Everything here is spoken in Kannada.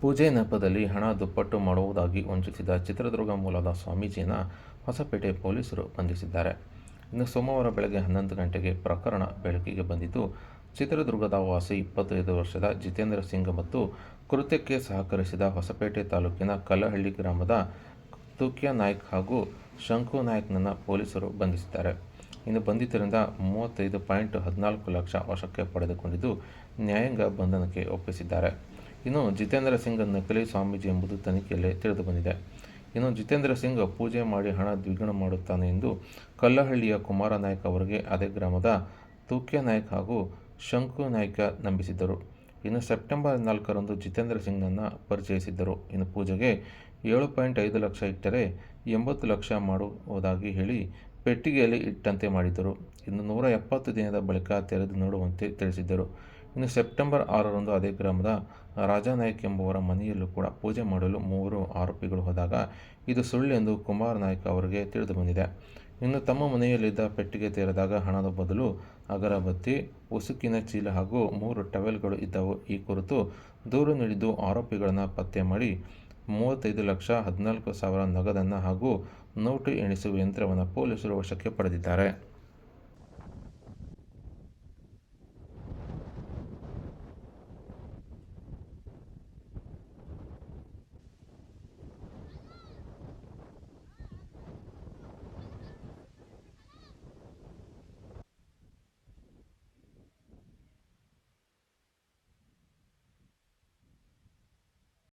ಪೂಜೆ ನೆಪದಲ್ಲಿ ಹಣ ದುಪ್ಪಟ್ಟು ಮಾಡುವುದಾಗಿ ವಂಚಿಸಿದ ಚಿತ್ರದುರ್ಗ ಮೂಲದ ಸ್ವಾಮೀಜಿಯನ್ನು ಹೊಸಪೇಟೆ ಪೊಲೀಸರು ಬಂಧಿಸಿದ್ದಾರೆ. ಇನ್ನು ಸೋಮವಾರ ಬೆಳಗ್ಗೆ ಹನ್ನೊಂದು ಗಂಟೆಗೆ ಪ್ರಕರಣ ಬೆಳಕಿಗೆ ಬಂದಿದ್ದು, ಚಿತ್ರದುರ್ಗದ ವಾಸಿ ಇಪ್ಪತ್ತೈದು ವರ್ಷದ ಜಿತೇಂದ್ರ ಸಿಂಗ್ ಮತ್ತು ಕೃತ್ಯಕ್ಕೆ ಸಹಕರಿಸಿದ ಹೊಸಪೇಟೆ ತಾಲೂಕಿನ ಕಲ್ಲಹಳ್ಳಿ ಗ್ರಾಮದ ತುಕ್ಯಾ ನಾಯ್ಕ್ ಹಾಗೂ ಶಂಕು ನಾಯ್ಕ್ನನ್ನು ಪೊಲೀಸರು ಬಂಧಿಸಿದ್ದಾರೆ. ಇನ್ನು ಬಂಧಿತರಿಂದ ಮೂವತ್ತೈದು ಪಾಯಿಂಟ್ ಹದಿನಾಲ್ಕು ಲಕ್ಷ ವಶಕ್ಕೆ ಪಡೆದುಕೊಂಡಿದ್ದು, ನ್ಯಾಯಾಂಗ ಬಂಧನಕ್ಕೆ ಒಪ್ಪಿಸಿದ್ದಾರೆ. ಇನ್ನು ಜಿತೇಂದ್ರ ಸಿಂಗ್ ನಕಲಿ ಸ್ವಾಮೀಜಿ ಎಂಬುದು ತನಿಖೆಯಲ್ಲಿ ತಿಳಿದುಬಂದಿದೆ ಇನ್ನು ಜಿತೇಂದ್ರ ಸಿಂಗ್ ಪೂಜೆ ಮಾಡಿ ಹಣ ದ್ವಿಗುಣ ಮಾಡುತ್ತಾನೆ ಎಂದು ಕಲ್ಲಹಳ್ಳಿಯ ಕುಮಾರ ನಾಯ್ಕ ಅವರಿಗೆ ಅದೇ ಗ್ರಾಮದ ತೂಕ್ಯ ನಾಯ್ಕ ಹಾಗೂ ಶಂಕು ನಾಯ್ಕ ನಂಬಿಸಿದ್ದರು. ಇನ್ನು ಸೆಪ್ಟೆಂಬರ್ ನಾಲ್ಕರಂದು ಜಿತೇಂದ್ರ ಸಿಂಗ್ನನ್ನು ಪರಿಚಯಿಸಿದ್ದರು. ಇನ್ನು ಪೂಜೆಗೆ ಏಳು ಪಾಯಿಂಟ್ ಐದು ಲಕ್ಷ ಇಟ್ಟರೆ ಎಂಬತ್ತು ಲಕ್ಷ ಮಾಡುವುದಾಗಿ ಹೇಳಿ ಪೆಟ್ಟಿಗೆಯಲ್ಲಿ ಇಟ್ಟಂತೆ ಮಾಡಿದ್ದರು. ಇನ್ನು ನೂರ ಎಪ್ಪತ್ತು ದಿನದ ಬಳಿಕ ತೆರೆದು ನೋಡುವಂತೆ ತಿಳಿಸಿದ್ದರು. ಇನ್ನು ಸೆಪ್ಟೆಂಬರ್ ಆರರಂದು ಅದೇ ಗ್ರಾಮದ ರಾಜಾನಾಯ್ಕ್ ಎಂಬುವರ ಮನೆಯಲ್ಲೂ ಕೂಡ ಪೂಜೆ ಮಾಡಲು ಮೂವರು ಆರೋಪಿಗಳು ಹೋದಾಗ ಇದು ಸುಳ್ಳೆಂದು ಕುಮಾರ್ ನಾಯ್ಕ್ ಅವರಿಗೆ ತಿಳಿದು ಬಂದಿದೆ. ಇನ್ನು ತಮ್ಮ ಮನೆಯಲ್ಲಿದ್ದ ಪೆಟ್ಟಿಗೆ ತೆರೆದಾಗ ಹಣದ ಬದಲು ಅಗರಬತ್ತಿ, ಉಸುಕಿನ ಚೀಲ ಹಾಗೂ ಮೂರು ಟವೆಲ್ಗಳು ಇದ್ದವು. ಈ ಕುರಿತು ದೂರು ನೀಡಿದ್ದು ಆರೋಪಿಗಳನ್ನು ಪತ್ತೆ ಮಾಡಿ ಮೂವತ್ತೈದು ಲಕ್ಷ ಹದಿನಾಲ್ಕು ಸಾವಿರ ನಗದನ್ನು ಹಾಗೂ ನೋಟು ಎಣಿಸುವ ಯಂತ್ರವನ್ನು ಪೊಲೀಸರು ವಶಕ್ಕೆ ಪಡೆದಿದ್ದಾರೆ.